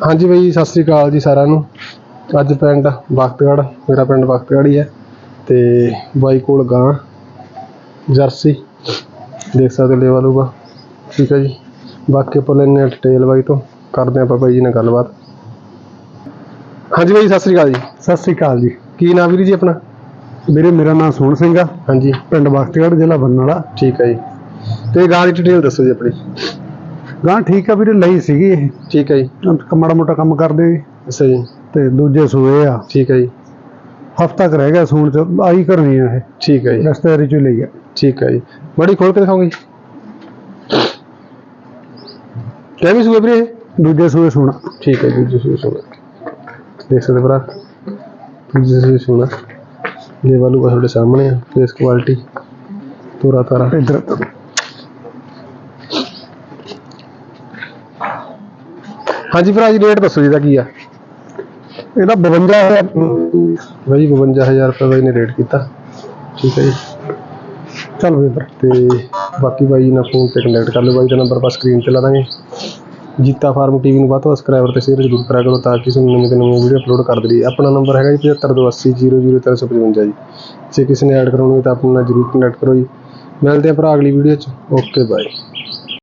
ਹਾਂਜੀ ਬਈ ਸਤਿ ਸ੍ਰੀ ਅਕਾਲ ਜੀ ਸਾਰਿਆਂ ਨੂੰ। ਅੱਜ ਪਿੰਡ ਬਖਤਗੜ੍ਹ ਮੇਰਾ ਪਿੰਡ ਬਖਤਗੜ੍ਹ ਹੀ ਹੈ ਤੇ ਬਾਈ ਕੋਲ ਗਾਂ ਜਰਸੀ। ਦੇਖ ਸਕਦੇ ਹੋ ਲੇਵਾ ਲੂਗਾ ਠੀਕ ਹੈ ਜੀ। ਬਾਕੀ ਆਪਾਂ ਹਾਂ ਡਿਟੇਲ ਬਾਈ ਤੋਂ। ਕਰਦੇ ਆਪਾਂ ਬਾਈ ਜੀ ਨਾਲ ਗੱਲਬਾਤ। ਹਾਂਜੀ ਬਾਈ ਸਤਿ ਸ੍ਰੀ ਅਕਾਲ ਜੀ। ਸਤਿ ਸ੍ਰੀ ਅਕਾਲ ਜੀ। ਕੀ ਨਾਮ ਵੀਰ ਜੀ ਆਪਣਾ? ਵੀਰੇ ਮੇਰਾ ਨਾਮ ਸੋਹਣ ਸਿੰਘ ਆ। ਹਾਂਜੀ। ਪਿੰਡ ਬਖਤਗੜ੍ਹ ਜ਼ਿਲ੍ਹਾ ਬੰਨਾਲਾ ਠੀਕ ਹੈ ਜੀ। ਤੇ ਗਾਂ ਦੀ ਡਿਟੇਲ ਦੱਸੋ ਜੀ ਆਪਣੀ। ਗਾਂ ਠੀਕ ਆ ਵੀਰੇ ਲਈ ਸੀਗੀ ਇਹ। ਠੀਕ ਹੈ ਜੀ। ਮਾੜਾ ਮੋਟਾ ਕੰਮ ਕਰਦੇ ਅੱਛਾ ਜੀ। ਤੇ ਦੂਜੇ ਸੂਏ ਆ। ਠੀਕ ਹੈ ਜੀ। ਹਫਤਾ ਕੁ ਰਹਿ ਗਿਆ ਸੂਣ ਚ ਆਈ ਕਰਨੀ ਆ ਇਹ। ਠੀਕ ਹੈ ਜੀ। ਰਸਤੇਦਾਰੀ ਚ ਲਈ ਆ। ਠੀਕ ਹੈ ਜੀ। ਬੜੀ ਖੋਲ ਕੇ ਦਿਖਾਓਗੇ ਕਿਵੇਂ ਸੂਏ ਵੀਰੇ? ਦੂਜੇ ਸੂਏ ਸੂਣਾ। ਠੀਕ ਹੈ ਜੀ ਤੁਸੀਂ ਸੁਣੋ। ਦੇਖ ਸਕਦੇ ਭਰਾ। ਤੁਸੀਂ ਸੁਣਾ। ਇਹ ਵਾਲੂ ਤੁਹਾਡੇ ਸਾਹਮਣੇ ਆ ਫੇਸ ਕੁਆਲਿਟੀ ਤੋਰਾ ਤਾਰਾ। ਇੱਧਰ ਹਾਂਜੀ ਭਰਾ ਜੀ ਰੇਟ ਦੱਸੋ ਜੀ ਦਾ ਕੀ ਆ? ਇਹਦਾ 52000 ਬਾਈ 52000 ਰੁਪਏ ਬਾਈ ਨੇ ਰੇਟ ਕੀਤਾ। ਠੀਕ ਹੈ ਜੀ। ਚੱਲ ਵੀ ਇੱਧਰ ਤੇ ਬਾਕੀ ਬਾਈ ਜੀ ਨਾਲ ਫੋਨ ਤੇ ਕੰਟੈਕਟ ਕਰ ਲਓ। ਬਾਈ ਦਾ ਨੰਬਰ ਆਪਾਂ ਸਕਰੀਨ ਤੇ ਲਾ ਦਾਂਗੇ। ਜੀਤਾ ਫਾਰਮ ਟੀਵੀ ਨੂੰ ਵੱਧ ਤੋਂ ਵੱਧ ਸਬਸਕ੍ਰਾਈਬਰ ਤੇ ਸ਼ੇਅਰ ਜ਼ਰੂਰ ਕਰਿਆ ਕਰੋ ਤਾਂ ਕਿ ਤੁਹਾਨੂੰ ਨਵੀਂ ਤੋਂ ਨਵੀਂ ਵੀਡੀਓ ਅਪਲੋਡ ਕਰ ਦਈਏ ਆਪਣਾ ਨੰਬਰ ਹੈਗਾ ਜੀ 7528000355 ਜੀ। ਜੇ ਕਿਸੇ ਨੇ ਐਡ ਕਰਾਉਣੀ ਤਾਂ ਆਪਣਾ ਨਾਲ ਜ਼ਰੂਰ ਕੰਟੈਕਟ ਕਰੋ ਜੀ। ਮਿਲਦੇ ਆ ਭਰਾ ਅਗਲੀ ਵੀਡੀਓ 'ਚ। Okay bye